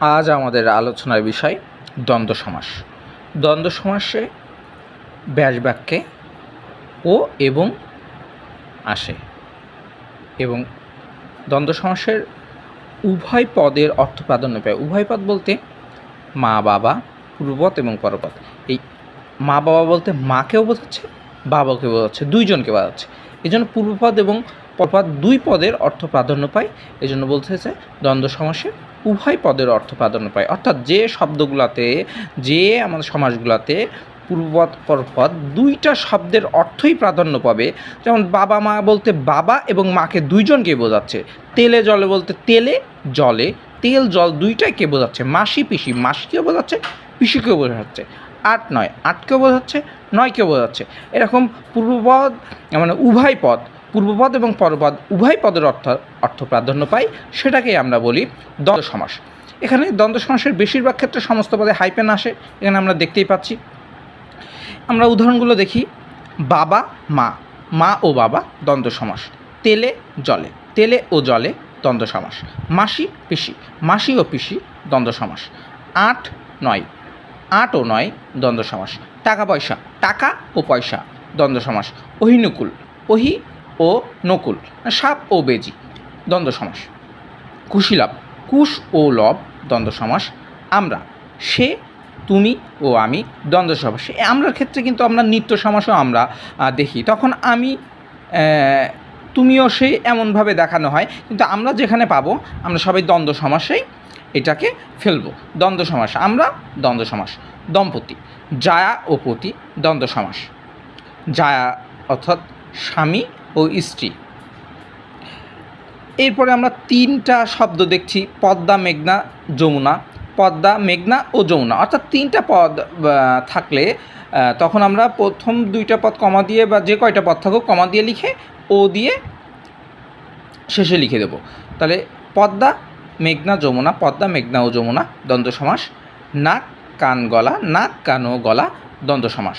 আজ আমাদের আলোচনার বিষয় দ্বন্দ্ব সমাস। দ্বন্দ্ব সমাসে ব্যাস বাক্যে ও এবং আসে। এবং দ্বন্দ্ব সমাসের উভয় পদের অর্থ প্রাধান্য পায়। উভয় পদ বলতে মা, বাবা, পূর্বপদ এবং পরপদ। এই মা, বাবা বলতে মাকেও বোঝাচ্ছে, বাবাকে বোঝাচ্ছে, দুইজনকে বোঝাচ্ছে। এই জন্য পূর্বপদ এবং পরপদ দুই পদের অর্থ প্রাধান্য পায়। এই জন্য বলতে হয়েছে দ্বন্দ্ব সমাসে উভয় পদের অর্থ প্রাধান্য পায়। অর্থাৎ যে শব্দগুলোতে, যে আমাদের সমাজগুলোতে পূর্বপদ, পরপদ দুইটা শব্দের অর্থই প্রাধান্য পাবে। যেমন বাবা মা বলতে বাবা এবং মাকে দুইজনকে বোঝাচ্ছে। তেলে জলে বলতে তেলে, জলে তেল, জল দুইটাইকে বোঝাচ্ছে? মাসি, পিসি। মাসিকেও বোঝাচ্ছে, পিসিকেও বোঝাচ্ছে। আট নয়, আটকেও বোঝাচ্ছে, নয়কেও বোঝাচ্ছে। এরকম পূর্বপদ মানে উভয় পদ পূর্বপদ এবং পরপদ, উভয় পদের অর্থ অর্থ প্রাধান্য পায়, সেটাকেই আমরা বলি দ্বন্দ্ব সমাস। এখানে দ্বন্দ্ব সমাসের বেশিরভাগ ক্ষেত্রে সমস্ত পদে হাইপেন আসে, এখানে আমরা দেখতেই পাচ্ছি। আমরা উদাহরণগুলো দেখি। বাবা, মা মা ও বাবা, দ্বন্দ্ব সমাস। তেলে, জলে। তেলে ও জলে দ্বন্দ্ব সমাস। মাসি, পিসি। মাসি ও পিসি, দ্বন্দ্ব সমাস। আট, নয়। আট ও নয়, দ্বন্দ্ব সমাস। টাকা, পয়সা। টাকা ও পয়সা, দ্বন্দ্ব সমাস। অহিনুকুল। অহি ও নকুল, সাপ ও বেজি, দ্বন্দ্ব সমাস। কুশীলাভ, কুশ ও লব, দ্বন্দ্ব সমাস। আমরা, সে, তুমি ও আমি, দ্বন্দ্ব সমাস। আমরার ক্ষেত্রে কিন্তু আমরা নিত্য সমাসও আমরা দেখি। তখন আমি তুমিও সে এমনভাবে দেখানো হয়। কিন্তু আমরা যেখানে পাবো, আমরা সবাই দ্বন্দ্ব সমাসেই এটাকে ফেলব। দ্বন্দ্ব সমাস, আমরা দ্বন্দ্ব সমাস। দম্পতি, জায়া ও পতি, দ্বন্দ্ব সমাস। জায়া অর্থাৎ স্বামী ও স্ত্রী। এরপরে আমরা তিনটা শব্দ দেখছি, পদ্মা, মেঘনা, যমুনা। পদ্মা, মেঘনা ও যমুনা। অর্থাৎ তিনটা পদ থাকলে তখন আমরা প্রথম দুইটা পদ কমা দিয়ে বা যে কয়টা পদ থাকুক কমা দিয়ে লিখে ও দিয়ে শেষে লিখে দেব। তাহলে পদ্মা, মেঘনা, যমুনা, পদ্মা, মেঘনা ও যমুনা, দ্বন্দ্ব সমাস। নাক, কান, গলা, নাক, কান ও গলা, দ্বন্দ্ব সমাস।